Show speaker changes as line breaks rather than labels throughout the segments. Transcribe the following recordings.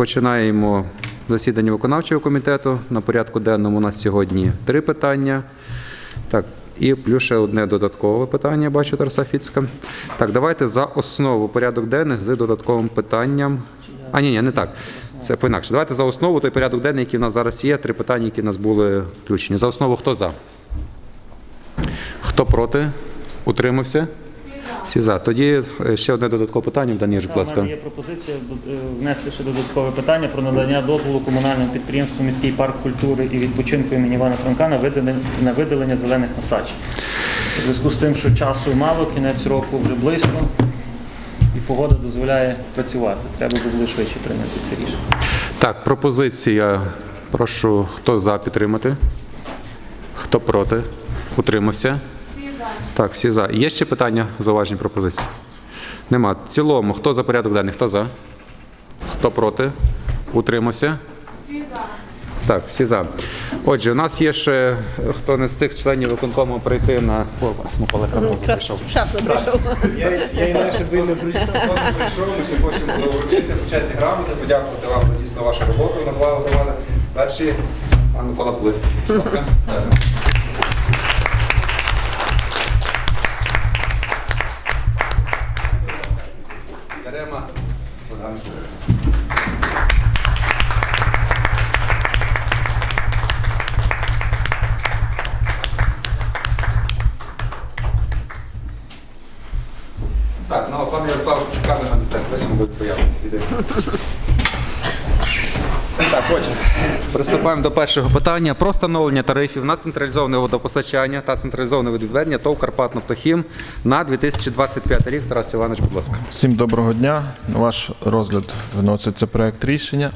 Розпочинаємо засідання виконавчого комітету. На порядку денному у нас сьогодні три питання. Так, і плюс ще одне додаткове питання, бачу Тараса Фіцка. Так, давайте за основу порядок денний з додатковим питанням. А, ні, ні, не так. Це поінакше. Давайте за основу той порядок денний, який у нас зараз є, три питання, які у нас були включені. За основу хто за? Хто проти? Утримався? Всі за. Тоді е, ще одне додаткове питання, Даніж, будь
У
ласка.
мене є пропозиція е, внести ще додаткове питання про надання дозволу комунальному підприємству міський парк культури і відпочинку імені Івана Франка на видалення, на видалення зелених насаджень. У зв'язку з тим, що часу мало, кінець року вже близько, і погода дозволяє працювати. Треба було швидше прийняти це рішення.
Так, пропозиція. Прошу, хто за підтримати? Хто проти? Утримався? Так, всі за. Є ще питання, зауважень, пропозицій? Нема. В цілому, хто за порядок денний? Хто за? Хто проти? Утримався?
Всі за.
Так, всі за. Отже, у нас є ще е, хто не з тих членів виконкому прийти на О, разом прийшов.
Вчасно прийшов.
Я, я інакше би не прийшов.
Ми ще хочемо вручити почесні грамоти, подякувати вам за дійсно вашу роботу на благо громади. Перший пан Микола Плицький. Будь ласка. Потім буде. Так, отже, приступаємо до першого питання про встановлення тарифів на централізоване водопостачання та централізоване відведення ТОВ «Карпатнафтохім» на 2025 рік. Тарас Іванович, будь ласка.
Всім доброго дня. На ваш розгляд виноситься проект рішення.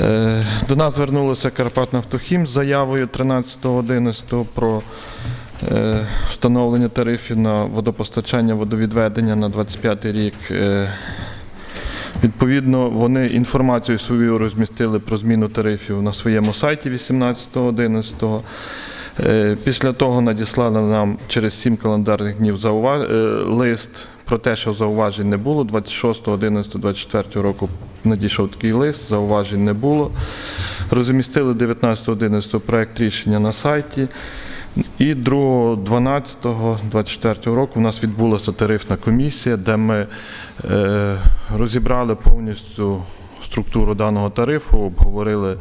Е, До нас звернулося Карпатнафтохім з заявою 13.11 про встановлення тарифів на водопостачання, водовідведення на 25 рік. Е, Відповідно, вони інформацію свою розмістили про зміну тарифів на своєму сайті 18.11. Е, Після того надіслали нам через 7 календарних днів е, лист про те, що зауважень не було. 26.11.24 року надійшов такий лист, зауважень не було. Розмістили 19.11 проект рішення на сайті. І 2.12.24 року у нас відбулася тарифна комісія, де ми е, розібрали повністю структуру даного тарифу, обговорили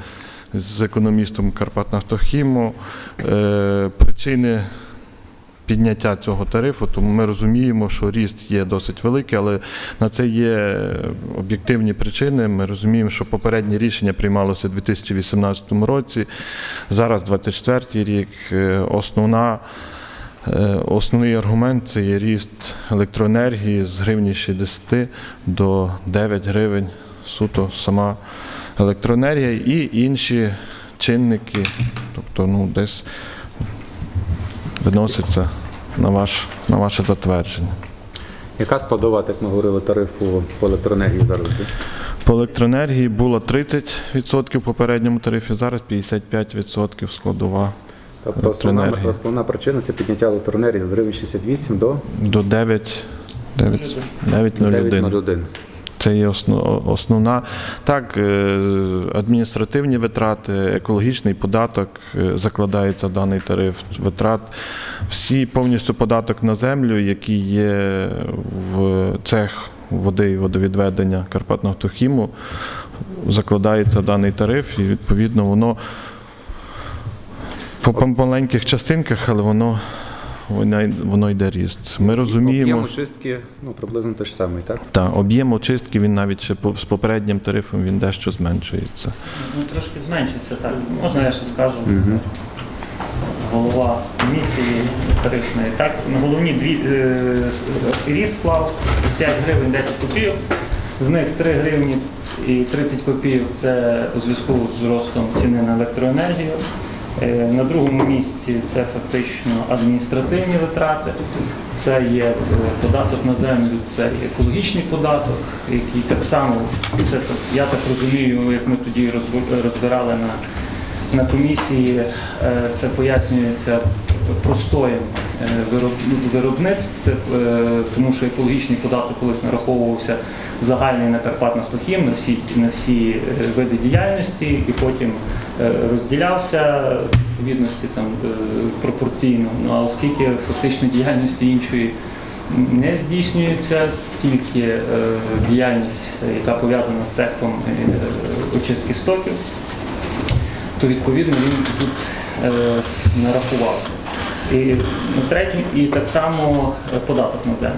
з економістом Карпатнафтохіму е, причини підняття цього тарифу, тому ми розуміємо, що ріст є досить великий, але на це є об'єктивні причини. Ми розуміємо, що попереднє рішення приймалося у 2018 році, зараз 24 рік. Е, Основна Е, Основний аргумент це є ріст електроенергії з гривні 60 до 9 гривень суто сама електроенергія і інші чинники, тобто ну, десь виноситься на, ваш, на ваше затвердження.
Яка складова, як ми говорили, тарифу по електроенергії зараз?
По електроенергії було 30% в попередньому тарифі, зараз 55% складова
Тобто основна, основна причина це підняття електроенергії з гривень 68 до
до 9, 9, 9,01.
9,01.
Це є основ- основна. Так, е, адміністративні витрати, екологічний податок е, закладається в даний тариф витрат. Всі повністю податок на землю, який є в цех води і водовідведення Карпатнафтохіму, закладається в даний тариф, і відповідно воно по маленьких частинках, але воно, воно, воно йде ріст. Ми розуміємо.
Об'єм очистки ну, приблизно те ж саме, так?
Так, об'єм очистки він навіть ще по- з попереднім тарифом він дещо зменшується.
Ну, трошки зменшився, так. Можна я ще скажу? Голова комісії тарифної. Так, на головні дві е, ріст склав 5 гривень 10 копійок. З них 3 гривні і 30 копійок це у зв'язку з ростом ціни на електроенергію. Е, На другому місці це фактично адміністративні витрати, це є е, податок на землю, це є екологічний податок, який так само, це, я так розумію, як ми тоді розбирали на, на комісії, е, це пояснюється простоєм вироб- виробництв, тому що екологічний податок колись нараховувався загальний на Карпатнафтохім, на всі, на всі е, види діяльності, і потім розділявся в відповідності там, е, пропорційно. Ну, а оскільки фактично діяльності іншої не здійснюється, тільки е, діяльність, е, яка пов'язана з цехом е, очистки стоків, то відповідно він тут е, нарахувався. І на третьому, і так само е, податок на землю.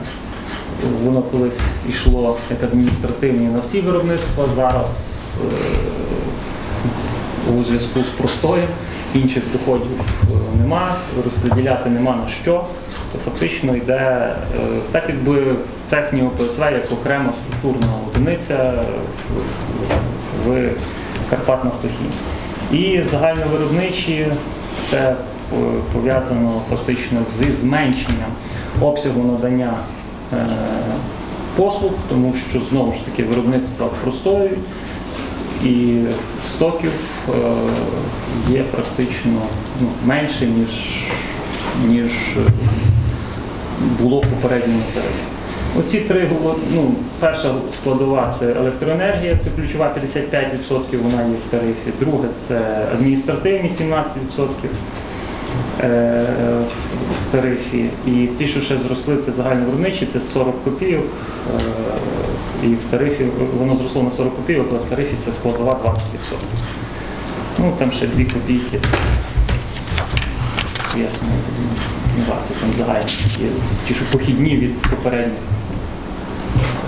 Воно колись йшло як адміністративне на всі виробництва, зараз е, у зв'язку з простоєм інших доходів е, нема, розподіляти нема на що, то фактично йде е, так, якби цехні ОПСВ як окрема структурна одиниця в- Карпатнафтохімі. І загальновиробничі це е, пов'язано фактично зі зменшенням обсягу надання послуг, тому що знову ж таки виробництва простоюють і стоків е, є практично ну, менше, ніж, ніж е, було в попередньому тарифі. Оці три ну, перша складова це електроенергія, це ключова 55%, вона є в тарифі. Друге це адміністративні 17% е, в тарифі. І ті, що ще зросли, це загальновиробничі, це 40 копійок. І в тарифі воно зросло на 40 копійок, але в тарифі це складова 20%. Ну там ще 2 копійки. Ясно, не варто там загальні. Є Ті, що похідні від попередніх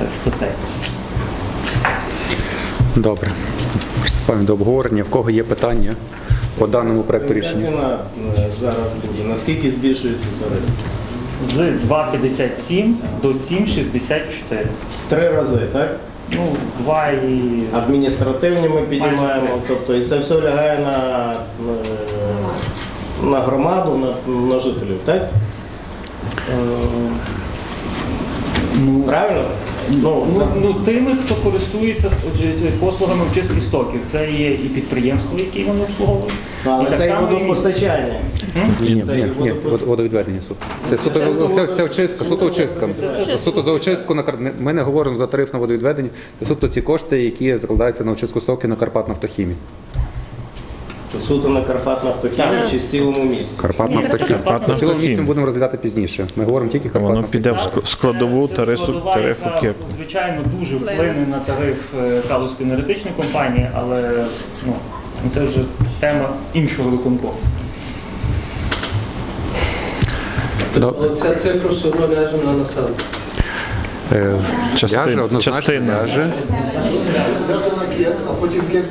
е, статей.
Добре. Приступаємо до обговорення. В кого є питання по даному проекту
Яка
рішення?
ціна е, зараз буде? Наскільки збільшується тариф?
З 2,57 до 7,64.
В три рази, так?
Ну, два і
Адміністративні ми піднімаємо, тобто і це все лягає на, е, на громаду, на, на жителів, так?
е, ну,
Правильно? Ну,
Ну, ну, тими, хто користується е, е, послугами очистки стоків, це є і підприємства, які вони обслуговують.
але
і
це і водопостачання.
Ні, ні, ні, ні, водовідведення суто. Це суто це, це очистка, суто очистка. Це суто за очистку на Ми не говоримо за тариф на водовідведення. Це суто ці кошти, які закладаються на очистку стоків на Карпатнафтохімі.
То суто на Карпатнафтохімі чи в цілому місті?
Карпатнафтохім.
Карпатнафтохім.
В цілому місці ми будемо розглядати пізніше. Ми говоримо тільки
Воно піде в ск- складову
Це- це
тарифу,
складова,
тарифу
яка,
КЕП.
Звичайно, дуже вплине на тариф е, Калузької енергетичної компанії, але ну, це вже тема іншого виконкому.
До-
Але ця цифра все одно ляже на населення.
Е,
Частина-
Ляже, однозначно
частина.
ляже.
А потім кек.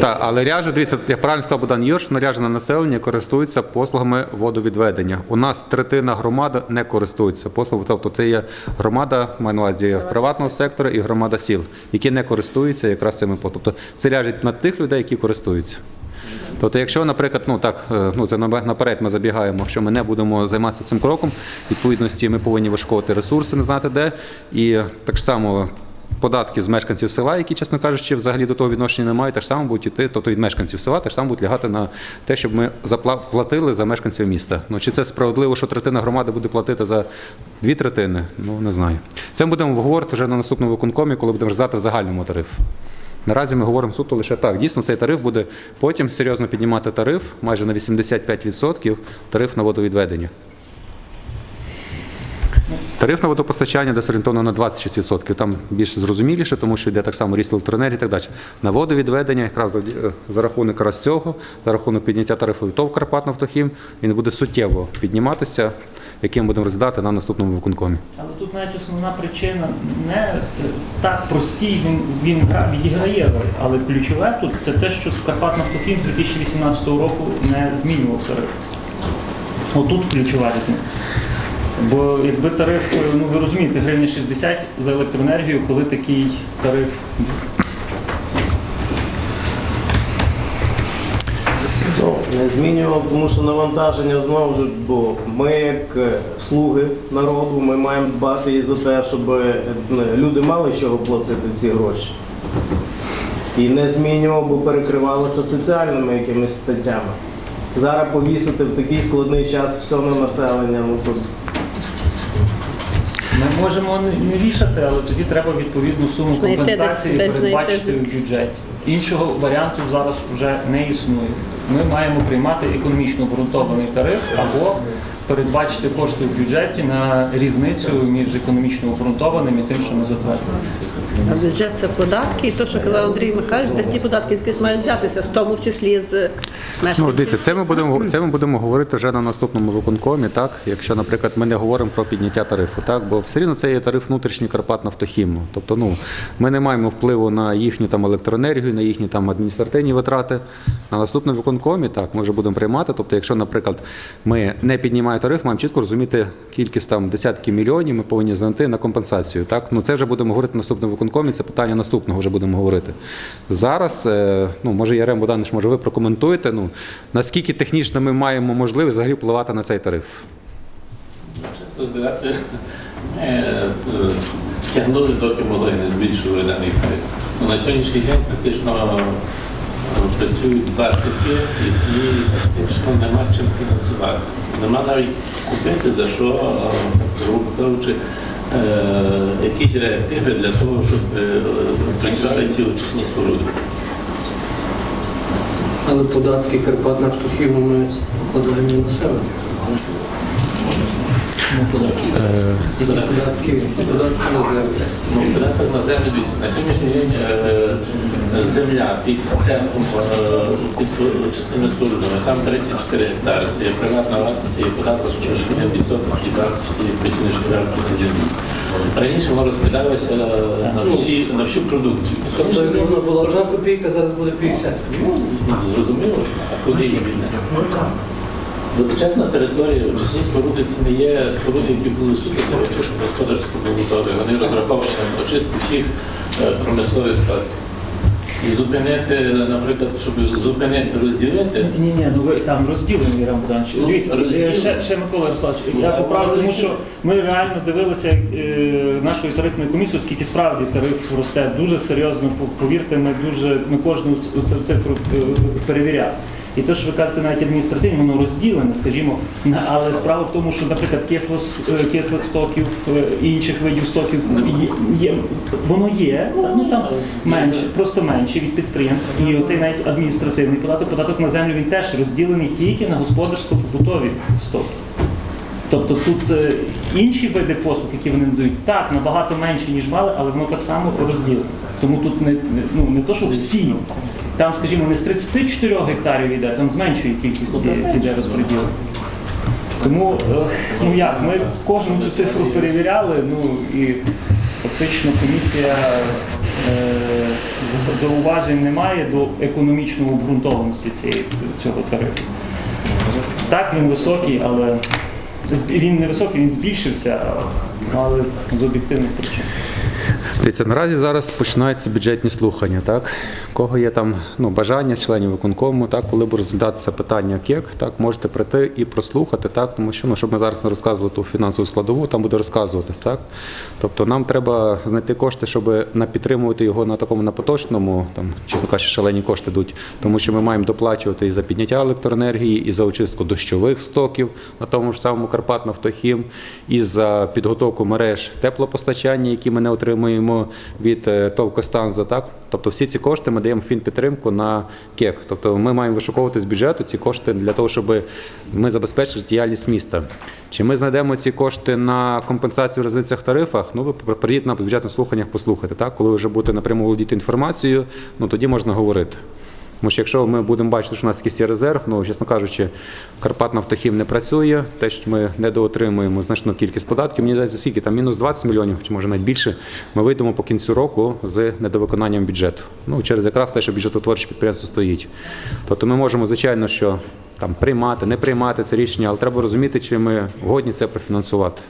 Так, але ряже, дивіться, як правильно сказав Богдан Йорш, наряжене населення користується послугами водовідведення. У нас третина громади не користується послугами. Тобто це є громада, маю на увазі приватного сектора і громада сіл, які не користуються якраз цими послугами. Тобто це ляже на тих людей, які користуються. Тобто, якщо, наприклад, ну так, е, ну це наперед ми забігаємо, що ми не будемо займатися цим кроком, відповідності ми повинні вишковувати ресурси, не знати де. І так само податки з мешканців села, які, чесно кажучи, взагалі до того відношення не мають, так само будуть йти, тобто від мешканців села, так само будуть лягати на те, щоб ми запла- платили за мешканців міста. Ну чи це справедливо, що третина громади буде платити за дві третини? Ну не знаю. Це ми будемо обговорити вже на наступному виконкомі, коли будемо роздати в загальному тариф. Наразі ми говоримо суто лише так. Дійсно, цей тариф буде потім серйозно піднімати тариф майже на 85% тариф на водовідведення. Тариф на водопостачання десь орієнтовно на 26%. Там більш зрозуміліше, тому що йде так само ріст електроенергії і так далі. На водовідведення якраз за, за рахунок якраз цього, за рахунок підняття тарифу ТОВ «Карпатнафтохім», він буде суттєво підніматися, яким будемо розглядати на наступному виконкомі.
Але тут навіть основна причина не е, так простій він, він гра, відіграє але ключове тут це те, що Карпатнафтохім 2018 року не змінював тариф. Отут ключова різниця. Бо якби тариф, е, ну ви розумієте, гривня 60 за електроенергію, коли такий тариф
Ну, не змінював, тому що навантаження знову ж, бо ми як е, слуги народу, ми маємо дбати і за те, щоб е, люди мали чого платити ці гроші. І не змінював, бо перекривалося соціальними якимись статтями. зараз повісити в такий складний час все на населення. Ну,
Ми можемо не- рішати, але тоді треба відповідну суму
Знайти
компенсації
десь- десь
передбачити
знайти.
в бюджеті. Іншого варіанту зараз вже не існує. Ми маємо приймати економічно обґрунтований тариф або передбачити кошти в бюджеті на різницю між економічно обґрунтованим і тим, що ми затвердили.
А бюджет це податки, і то, що казав Андрій Михайлович, десь ті податки звідкись мають взятися, в тому числі з
Ну, дивіться, це ми будемо це ми будемо говорити вже на наступному виконкомі, так? Якщо, наприклад, ми не говоримо про підняття тарифу, так? Бо все рівно це є тариф внутрішній Карпат Нафтохіму. Тобто, ну ми не маємо впливу на їхню там електроенергію, на їхні там адміністративні витрати. На наступному виконкомі так ми вже будемо приймати. Тобто, якщо, наприклад, ми не піднімаємо тариф, маємо чітко розуміти кількість там десятків мільйонів, ми повинні знайти на компенсацію. Так, ну це вже будемо говорити на наступному виконкомі. Це питання наступного вже будемо говорити. Зараз, е, ну може Ярем Богданович, може ви прокоментуєте. Ну наскільки технічно ми маємо можливість взагалі впливати на цей тариф?
Чесно ми е, тягнули, доки могли, не збільшували даний тариф. Ну, На сьогоднішній день практично працюють 20 є, які фактично нема чим фінансувати. Нема навіть купити за що, е, грубо кажучи, е, якісь реактиви для того, щоб е, працювали ці очисні споруди.
Але податки Карпат нафтохіму ми покладаємо на населення. Податки, на землю.
Ну, на землю дивіться. На сьогоднішній день земля під центром під частинами спорудами, там 34 гектари. Це є приватна власність, і податок трошки не відсоток від вартості причини вартості землі. Раніше воно розглядалося на всі на всю продукцію.
Тобто як була одна копійка, зараз буде 50.
Зрозуміло, що а куди її віднести? Величезна територія, очисні споруди це не є споруди, які були суто очистки господарського побутові. Вони розраховані на очистку всіх е, промислових статків. І зупинити, наприклад, щоб зупинити, розділити,
Ні, ні, ну ви там розділені, Ірина Богданович.
Ну,
Дивіться,
розділені.
ще, ще Микола Ярославович, я
Я
поправлю, тому що ми реально дивилися як, е, нашою тарифною комісією, оскільки справді тариф росте дуже серйозно. Повірте, ми дуже ми кожну цю цифру е, перевіряли. І те, що ви кажете, навіть адміністративно, воно розділене, скажімо, але справа в тому, що, наприклад, кисло, е, кислих стоків, і інших видів стоків є, воно є, ну там менше, просто менше від підприємств. І оцей навіть адміністративний податок, податок на землю він теж розділений тільки на господарсько-побутові стоки. Тобто тут е, інші види послуг, які вони надають, так, набагато менше, ніж мали, але воно так само розділено. Тому тут не, не- ну, не то, що всі. Там, скажімо, не з 34 гектарів йде, там з меншої кількості йде розподіл. Тому, е, ну як, ми кожну цю цифру перевіряли, ну і фактично комісія е, зауважень немає до економічної обґрунтованості цього тарифу. Так, він високий, але він не високий, він збільшився, але з об'єктивних причин.
Дивіться, наразі зараз починаються бюджетні слухання. Так, кого є там ну, бажання членів виконкому, так, коли буде розглядатися питання КЕК, так можете прийти і прослухати, так, тому що ну, щоб ми зараз не розказували ту фінансову складову, там буде розказуватись. Так. Тобто нам треба знайти кошти, щоб підтримувати його на такому на поточному, там, чесно кажучи, шалені кошти йдуть, тому що ми маємо доплачувати і за підняття електроенергії, і за очистку дощових стоків на тому ж самому Карпат Нафтохім, і за підготовку мереж теплопостачання, які ми не отримуємо від е, ТОВ Костанза. Так? Тобто всі ці кошти ми даємо фінпідтримку на КЕК. Тобто ми маємо вишуковувати з бюджету ці кошти для того, щоб ми забезпечили діяльність міста. Чи ми знайдемо ці кошти на компенсацію в різницях тарифах? Ну, ви приїдете на бюджетних слуханнях послухати. Так? Коли ви вже будете напряму володіти інформацією, ну тоді можна говорити. Тому що якщо ми будемо бачити, що у нас якийсь є резерв, ну чесно кажучи, Карпат Нафтохім не працює, те, що ми недоотримуємо значну кількість податків, мені здається, скільки там мінус 20 мільйонів, чи може навіть більше, ми вийдемо по кінцю року з недовиконанням бюджету. Ну, через якраз те, що бюджетотворче підприємство стоїть. Тобто ми можемо, звичайно, що там приймати, не приймати це рішення, але треба розуміти, чи ми годні це профінансувати.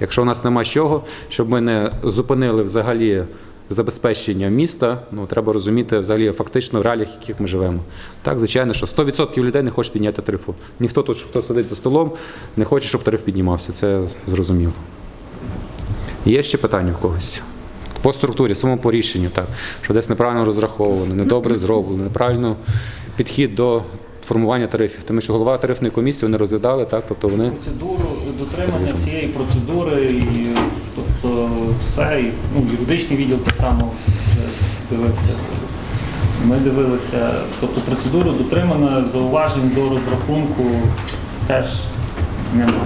Якщо у нас нема чого, щоб ми не зупинили взагалі забезпечення міста, ну треба розуміти взагалі фактично в реаліях, в яких ми живемо. Так, звичайно, що 100% людей не хоче підняти тарифу. Ніхто тут, хто сидить за столом, не хоче, щоб тариф піднімався. Це зрозуміло. Є ще питання в когось? По структурі, само по рішенню, так, що десь неправильно розраховано, недобре зроблено, неправильно підхід до формування тарифів. Тому що голова тарифної комісії вони розглядали, так, тобто вони
Процедуру дотримання всієї процедури, і, все, і, ну, юридичний відділ так само дивився. Ми дивилися, тобто процедура дотримана, зауважень до розрахунку теж немає.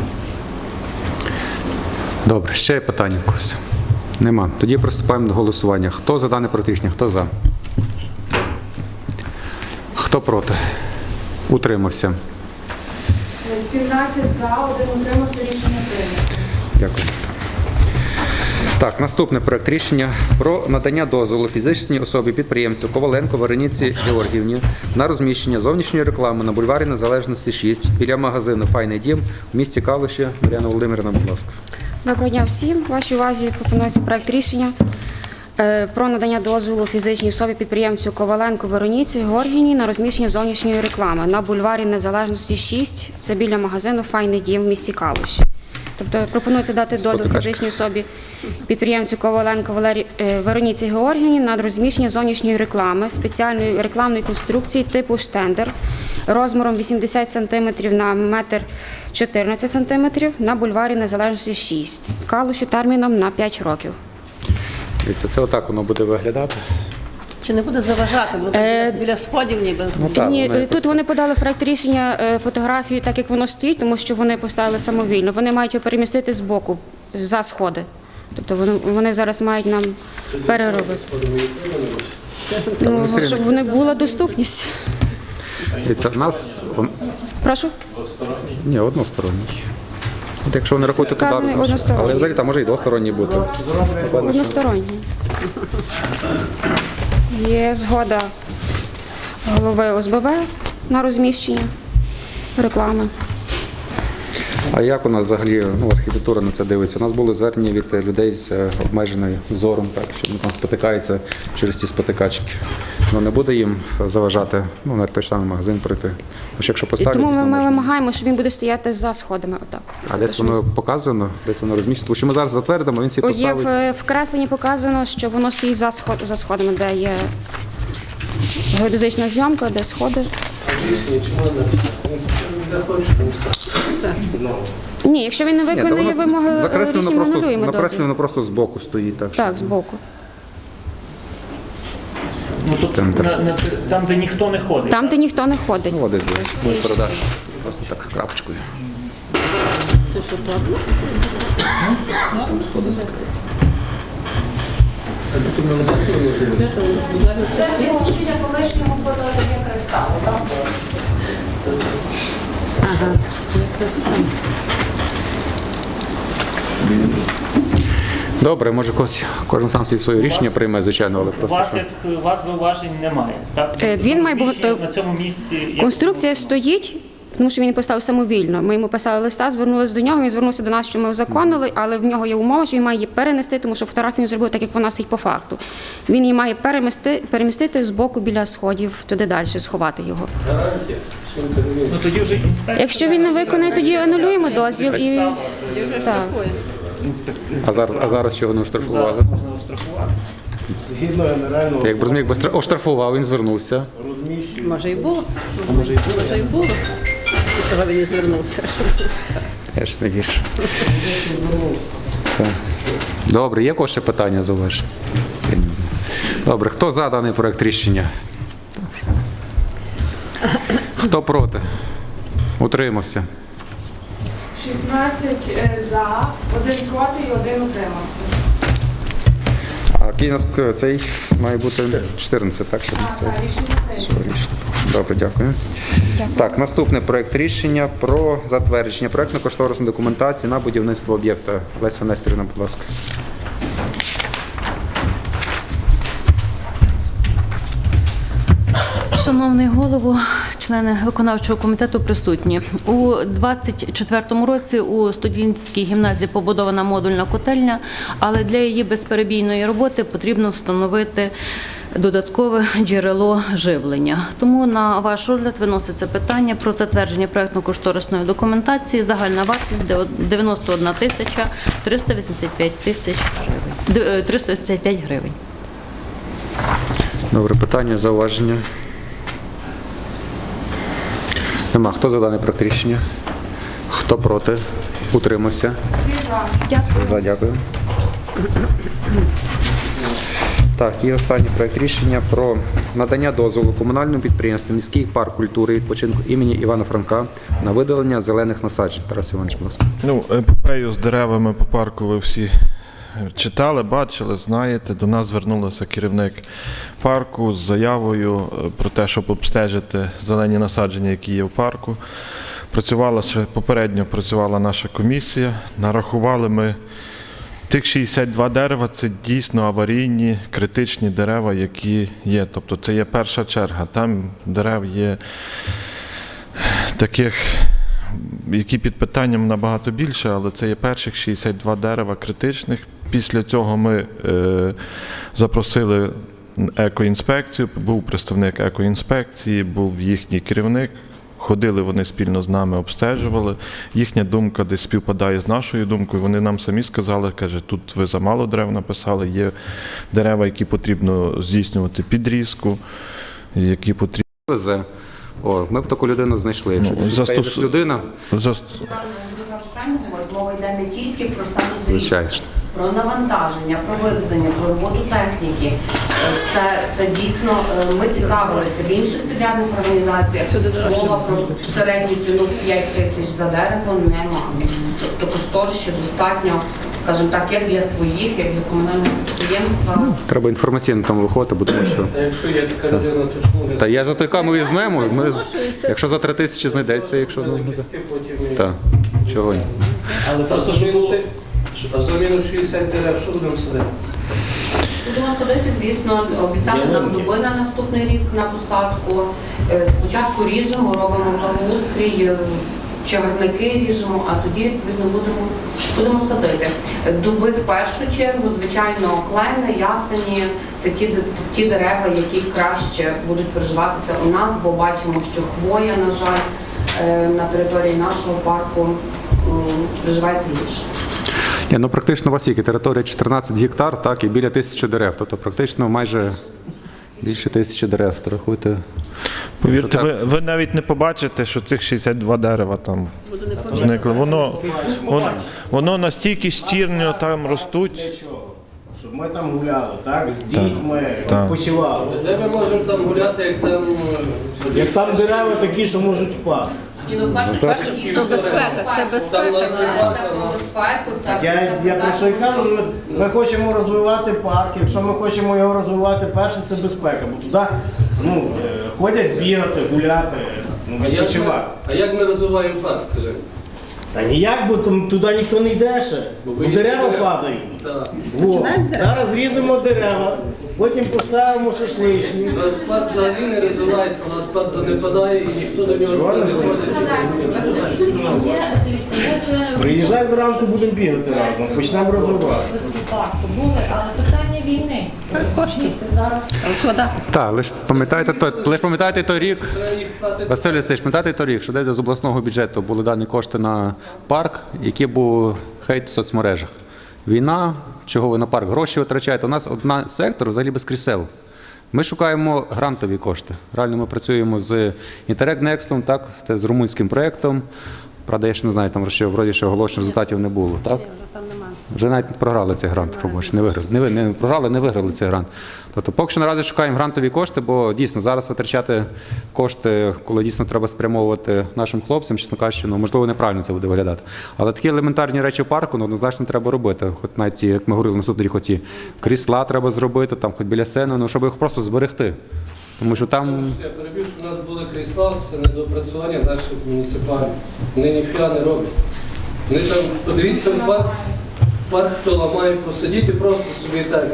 Добре, ще є питання в когось? Нема. Тоді приступаємо до голосування. Хто за дане проект? Хто за? Хто проти? Утримався.
17 за, один утримався, рішення прийнято.
Дякую. Так, наступний проект рішення про надання дозволу фізичній особі підприємцю Коваленко Варениці Георгіївні на розміщення зовнішньої реклами на бульварі Незалежності 6 біля магазину Файний дім в місті Калуші. Мар'яна Володимирівна, будь ласка.
Доброго дня всім. Вашій увазі пропонується проект рішення е, про надання дозволу фізичній особі підприємцю Коваленко Вероніці Горгіні на розміщення зовнішньої реклами на бульварі Незалежності 6, це біля магазину Файний дім в місті Калуші. Тобто пропонується дати дозвіл фізичній особі підприємцю Коваленко Валері... е, Вероніці Георгіївні на розміщення зовнішньої реклами спеціальної рекламної конструкції типу штендер розміром 80 см на метр 14 см на бульварі Незалежності 6. В Калуші терміном на 5 років.
Дивіться, це отак воно буде виглядати.
Чи не буде заважати? Бо
Е,
біля сходів ніби.
Ну так,
Ні,
воно
е, тут вони подали проект рішення е, фотографію, так як воно стоїть, тому що вони поставили самовільно. Вони мають його перемістити з боку за сходи. Тобто вони, вони зараз мають нам переробити. Ну, щоб вони була доступність.
Дивіться, в нас
Прошу.
ні, односторонній. От якщо вони рахують туди,
Вказаний односторонній.
але взагалі там може і двосторонній бути.
Односторонні. Є згода голови ОСББ на розміщення реклами.
А як у нас взагалі ну, архітектура на це дивиться? У нас були звернення від людей з обмеженою зором, так, що вони там спотикаються через ці спотикачки. Ну не буде їм заважати ну, на той самий магазин прийти. Тому якщо
І
поставлять,
тому ми, ми вимагаємо, що він буде стояти за сходами. Отак.
А десь воно показано, десь воно розміщено. Тому що ми зараз затвердимо, він
О, Є
поставить.
в в кресленні показано, що воно стоїть за, сход, за сходами, де є геодезична зйомка, де сходи. Ні, якщо він не
Ні, та
виконує
воно
вимоги е,
накреслено
рішення, ми
просто,
анулюємо
накреслено
дозвіл.
воно просто збоку стоїть. Так, що-
Так, збоку.
Ну,
Там,
на, на, там, де ніхто не ходить.
Там, де ніхто не ходить.
Ну, десь.
Ось цієї
передаш. Просто так крапочкою.
Це що правда?
Це приміщення колишнього фотоательє кристалу. Там
Ага. Там.
Добре, може когось, кожен сам собі своє рішення прийме, звичайно, але
У
просто.
вас як у вас зауважень немає, так?
Е, він має бу-
Розміщення
е,
на цьому місці. як-
Конструкція стоїть, тому що він поставив самовільно. Ми йому писали листа, звернулися до нього, він звернувся до нас, що ми узаконили, але в нього є умова, що він має її перенести, тому що фотографію він зробив так, як вона стоїть по факту. Він її має перемести, перемістити з боку біля сходів, туди далі, сховати його.
Ну тоді вже інспектор.
Якщо він не виконає, тоді анулюємо дозвіл і так.
А зараз, а зараз чого не оштрафували?
Зараз можна оштрафувати.
Згідно генерального
Як Брузмік би стра- оштрафував, він звернувся.
розміщення.
Може і було. Може і було. І того він і звернувся.
Я щось не вірю. Так. Добре, є кого ще питання зауваження? Я не знаю. Добре, хто за даний проект рішення? Хто проти? Утримався.
16 е, за, один проти і один утримався.
А який у нас к- цей має бути 14, так? Щоб це...
Так, рішення прийнято.
Все, рішення. Добре, дякую. Так, наступний проект рішення про затвердження проектно-кошторисної документації на будівництво об'єкта. Леся Нестерівна, будь ласка.
Шановний голово, члени виконавчого комітету присутні. У 2024 році у студентській гімназії побудована модульна котельня, але для її безперебійної роботи потрібно встановити додаткове джерело живлення. Тому на ваш розгляд виноситься питання про затвердження проектно-кошторисної документації. Загальна вартість де- 91 тисяча 385 тисяч гривень. Д- е, 385 гривень.
Добре, питання, зауваження. Нема. Хто за дане проект рішення? Хто проти? Утримався? Дякую. За, дякую. Так, і останній проект рішення про надання дозволу комунальному підприємству міський парк культури і відпочинку імені Івана Франка на видалення зелених насаджень. Тарас Іванович, будь ласка.
Ну, епопею з деревами по парку ви всі читали, бачили, знаєте. До нас звернулася керівник парку з заявою е, про те, щоб обстежити зелені насадження, які є в парку. Працювала ще попередньо працювала наша комісія. Нарахували ми тих 62 дерева це дійсно аварійні, критичні дерева, які є. Тобто це є перша черга. Там дерев є таких, які під питанням набагато більше, але це є перших 62 дерева критичних. Після цього ми е, запросили екоінспекцію, був представник екоінспекції, був їхній керівник. Ходили вони спільно з нами, обстежували. Їхня думка десь співпадає з нашою думкою. Вони нам самі сказали, каже, тут ви замало дерев написали, є дерева, які потрібно здійснювати підрізку, які потрібно.
О, ми б таку людину знайшли. Якщо
Ну, застос-
людина,
Зас-
мова йде не тільки про саму
звичайно.
Про навантаження, про вивезення, про роботу техніки. Е, Це, це дійсно е, ми цікавилися в інших підрядних організаціях. Слова про середню ціну 5 тисяч за дерево немає. Тобто кошторисів достатньо, скажімо так, як для своїх, як для комунального підприємства.
Треба інформаційно там виходити, бо тому що.
Якщо є така людина, то чому не
Та я за той каму візьмемо. Ми, якщо за три тисячі знайдеться, якщо ну, так. Чого ні?
Але просто заміну, а заміну 60 дерев, що будемо садити?
Будемо садити, звісно, обіцяли нам дуби на наступний рік на посадку. Е, Спочатку ріжемо, робимо благоустрій, е, чагарники ріжемо, а тоді відповідно будемо, будемо садити. Дуби в першу чергу, звичайно, клени, ясені це ті, ті дерева, які краще будуть приживатися у нас, бо бачимо, що хвоя, на жаль, е, на території нашого парку приживається гірше.
Ні, ну практично у вас є територія 14 гектар, так, і біля тисячі дерев. Тобто практично майже більше тисячі дерев. Рахуйте.
Повірте, ви, ви навіть не побачите, що цих 62 дерева там зникли. Воно, воно, воно настільки щірньо там ростуть.
Щоб ми там гуляли, так? З дітьми,
Так.
почивали.
Де ми можемо там гуляти, як там...
Як там дерева такі, що можуть впасти.
Ну,
Ну, безпека, це безпека.
Це про безпеку, це
Я,
це
я про що й кажу, ми, ми хочемо розвивати парк. Якщо ми хочемо його розвивати, перше це безпека. Бо туди ну, е, ходять бігати, гуляти, ну,
А як, ми,
відпочивати.
а як ми розвиваємо парк, скажи?
Та ніяк, бо там, туди ніхто не йде ще.
Бо
дерева
дерев.
падають.
Так.
Во. Зараз зрізимо дерева, потім поставимо шашличні.
У нас парк взагалі не розвивається, у нас парк занепадає і ніхто до нього не ходить.
Приїжджай зранку, будемо бігати разом, почнемо розвивати.
але питання війни. Розумієте, зараз
Так, лише пам'ятаєте той, лише пам'ятаєте той рік. Василь Лисич, пам'ятаєте той рік, що десь з обласного бюджету були дані кошти на парк, який був хейт в соцмережах. Війна, чого ви на парк гроші витрачаєте? У нас одна сектор взагалі без крісел. Ми шукаємо грантові кошти. Реально ми працюємо з Interreg Next, так, це з румунським проєктом. Правда, я ще не знаю, там ще вроді ще оголошень результатів не було. Так? Вже навіть програли цей грант робочий, не виграли. Не, не програли, не виграли цей грант. Тобто, поки що наразі шукаємо грантові кошти, бо дійсно зараз витрачати кошти, коли дійсно треба спрямовувати нашим хлопцям, чесно кажучи, ну можливо неправильно це буде виглядати. Але такі елементарні речі в парку ну, однозначно треба робити. Хоч навіть ці, як ми говорили наступний рік, оці крісла треба зробити, там хоч біля сцени, ну щоб їх просто зберегти. Тому що там
Я перебив, що у нас були крісла, це недопрацювання наших муніципальних. Вони ніфіга не роблять. Вони там, подивіться, в парк, парк хто ламає, посидіти просто собі так.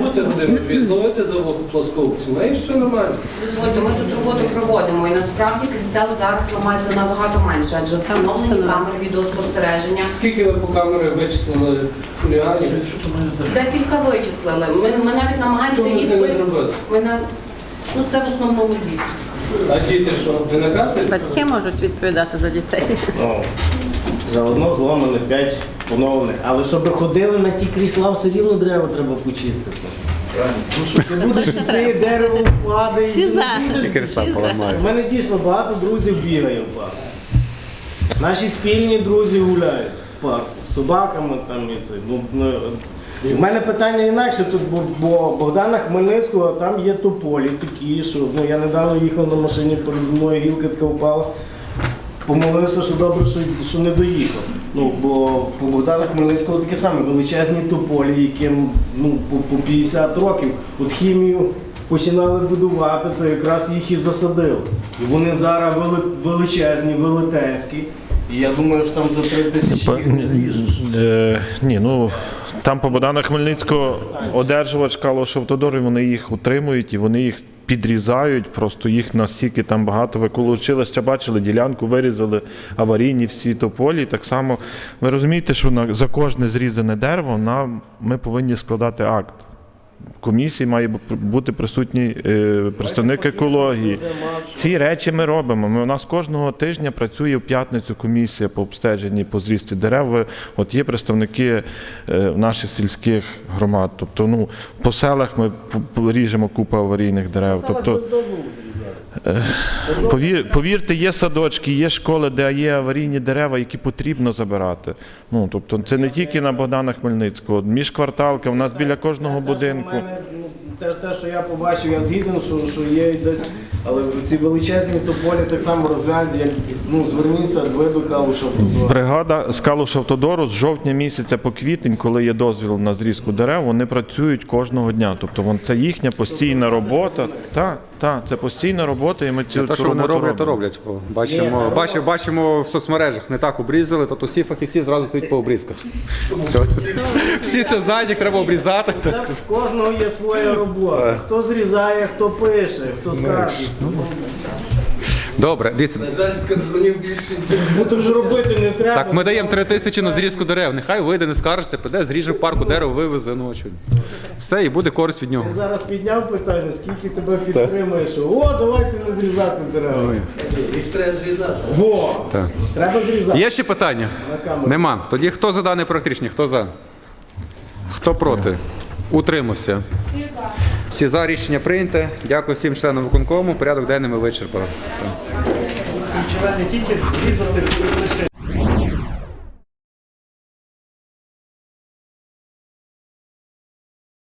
Бути зловити за вухо плосковцем, а і все нормально.
Дозвольте, ми тут роботу проводимо, і насправді крісел зараз ламається набагато менше, адже встановлені камери відеоспостереження.
Скільки ви по камерах вичислили хуліганів?
Декілька вичислили. Ми, ми навіть намагаємося
ви з
їх
ними
ви- Ми на... Ну це в основному діти.
А діти що, ви наказуєте?
Батьки можуть відповідати за дітей.
Заодно зломаних 5 поновлених. Але щоб ходили на ті крісла, все рівно дерева треба почистити. Ну ти будеш йти, дерево впаде.
Всі за.
Тільки кресла поламаю.
У мене дійсно багато друзів бігає в парку. Наші спільні друзі гуляють в парку з собаками там і це. Ну, ну, у мене питання інакше тут, бо, бо Богдана Хмельницького там є тополі такі, що ну, я недавно їхав на машині, перед мною гілка така впала. Помолився, що добре, що, що не доїхав. Ну, бо по Богдана Хмельницького такі саме величезні тополі, яким ну, по, по 50 років. От хімію починали будувати, то якраз їх і засадили. І вони зараз величезні, велетенські. І я думаю, що там за 3 тисячі їх не зріжеш.
Ні, ну там по Богдана Хмельницького одержувач Калош Автодор, вони їх утримують і вони їх підрізають, просто їх настільки там багато. Ви коли училища бачили, ділянку вирізали аварійні всі тополі. Так само ви розумієте, що на, за кожне зрізане дерево на ми повинні складати акт. Комісії має бу- бути присутній е, представник екології. Ці речі ми робимо. Ми, у нас кожного тижня працює в п'ятницю комісія по обстеженні по зрісті дерев. От є представники е, наших сільських громад. Тобто, ну, по селах ми ріжемо купу аварійних дерев. Тобто. Повір, повірте, є садочки, є школи, де є аварійні дерева, які потрібно забирати. Ну тобто, це не тільки на Богдана Хмельницького, міжкварталка, у нас біля кожного будинку.
Ну, Те, те, що я побачив, я згіден, що, що є десь, але ці величезні тополі так само розгляньте, як ну, зверніться, ви до Калуша.
Бригада з Калуш Автодору з жовтня місяця по квітень, коли є дозвіл на зрізку дерев, вони працюють кожного дня. Тобто вон- це їхня постійна робота. Так, так, це постійна робота, і ми цю,
Те,
цю
що вони
роботу
роблять, то роблять. Бачимо, бачимо, бачимо в соцмережах, не так обрізали, то всі фахівці зразу стоять по обрізках. Все. Всі все знають, як треба обрізати.
Це в кожного є своя робота. Хто зрізає, хто пише, хто скаржиться.
Добре, дивіться.
На жаль, скаржунів більше
Ну то вже робити не треба.
Так, ми даємо три тисячі на зрізку дерев. Нехай вийде, не скаржиться, піде, зріже в парку дерево, вивезе. Ну, що? Все, і буде користь від нього.
Я зараз підняв питання, скільки тебе підтримує, що о, давайте не зрізати дерева.
їх треба зрізати.
Во!
Так.
Треба зрізати.
Є ще питання?
На камеру.
Нема. Тоді хто за дане проект рішення? Хто за? Хто проти? Утримався. Всі за рішення прийняте. Дякую всім членам виконкому. Порядок денний ми вичерпали.
Не тільки